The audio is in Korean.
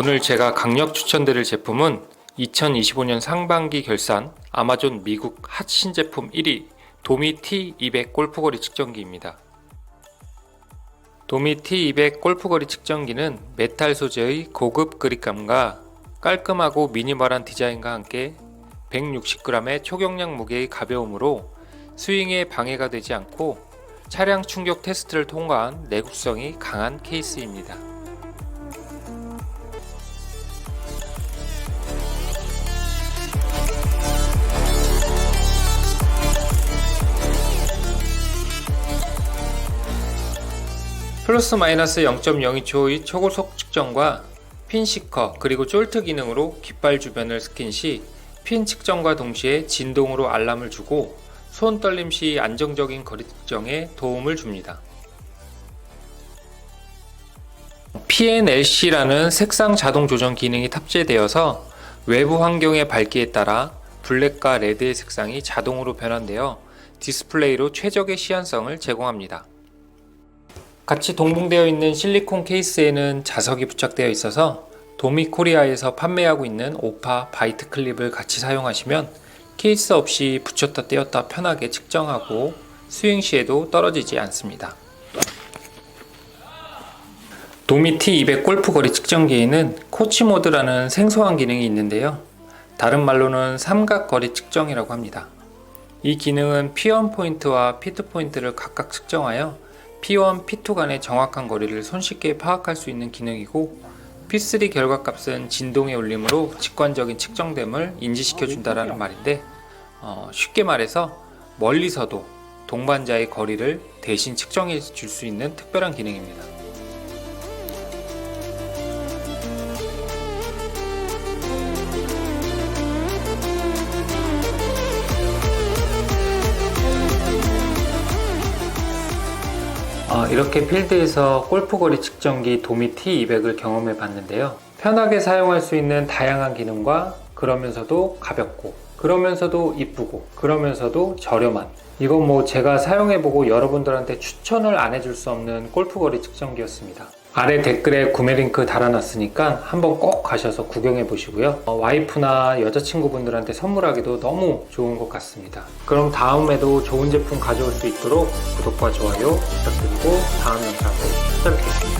오늘 제가 강력 추천드릴 제품은 2025년 상반기 결산 아마존 미국 핫 신 제품 1위 도미 T200 골프거리 측정기입니다. 도미 T200 골프거리 측정기는 메탈 소재의 고급 그립감과 깔끔하고 미니멀한 디자인과 함께 160g의 초경량 무게의 가벼움으로 스윙에 방해가 되지 않고 차량 충격 테스트를 통과한 내구성이 강한 케이스입니다. 플러스 마이너스 0.02초의 초고속 측정과 핀 시커 그리고 쫄트 기능으로 깃발 주변을 스킨 시 핀 측정과 동시에 진동으로 알람을 주고 손 떨림 시 안정적인 거리 측정에 도움을 줍니다. PNLC라는 색상 자동 조정 기능이 탑재되어서 외부 환경의 밝기에 따라 블랙과 레드의 색상이 자동으로 변환되어 디스플레이로 최적의 시안성을 제공합니다. 같이 동봉되어 있는 실리콘 케이스에는 자석이 부착되어 있어서 도미 코리아에서 판매하고 있는 오파 바이트 클립을 같이 사용하시면 케이스 없이 붙였다 떼었다 편하게 측정하고 스윙 시에도 떨어지지 않습니다. 도미 T200 골프 거리 측정기에는 코치 모드라는 생소한 기능이 있는데요. 다른 말로는 삼각 거리 측정이라고 합니다. 이 기능은 P1 포인트와 P2 포인트를 각각 측정하여 P1, P2 간의 정확한 거리를 손쉽게 파악할 수 있는 기능이고 P3 결과값은 진동의 울림으로 직관적인 측정됨을 인지시켜 준다라는 말인데 어, 쉽게 말해서 멀리서도 동반자의 거리를 대신 측정해 줄 수 있는 특별한 기능입니다. 어, 이렇게 필드에서 골프거리 측정기 도미 T200을 경험해 봤는데요. 편하게 사용할 수 있는 다양한 기능과 그러면서도 가볍고 그러면서도 이쁘고 그러면서도 저렴한 이건 뭐 제가 사용해보고 여러분들한테 추천을 안 해줄 수 없는 골프거리 측정기였습니다. 아래 댓글에 구매 링크 달아놨으니까 한번 꼭 가셔서 구경해 보시고요. 어, 와이프나 여자친구분들한테 선물하기도 너무 좋은 것 같습니다. 그럼 다음에도 좋은 제품 가져올 수 있도록 구독과 좋아요 부탁드리고 다음 영상으로 찾아뵙겠습니다.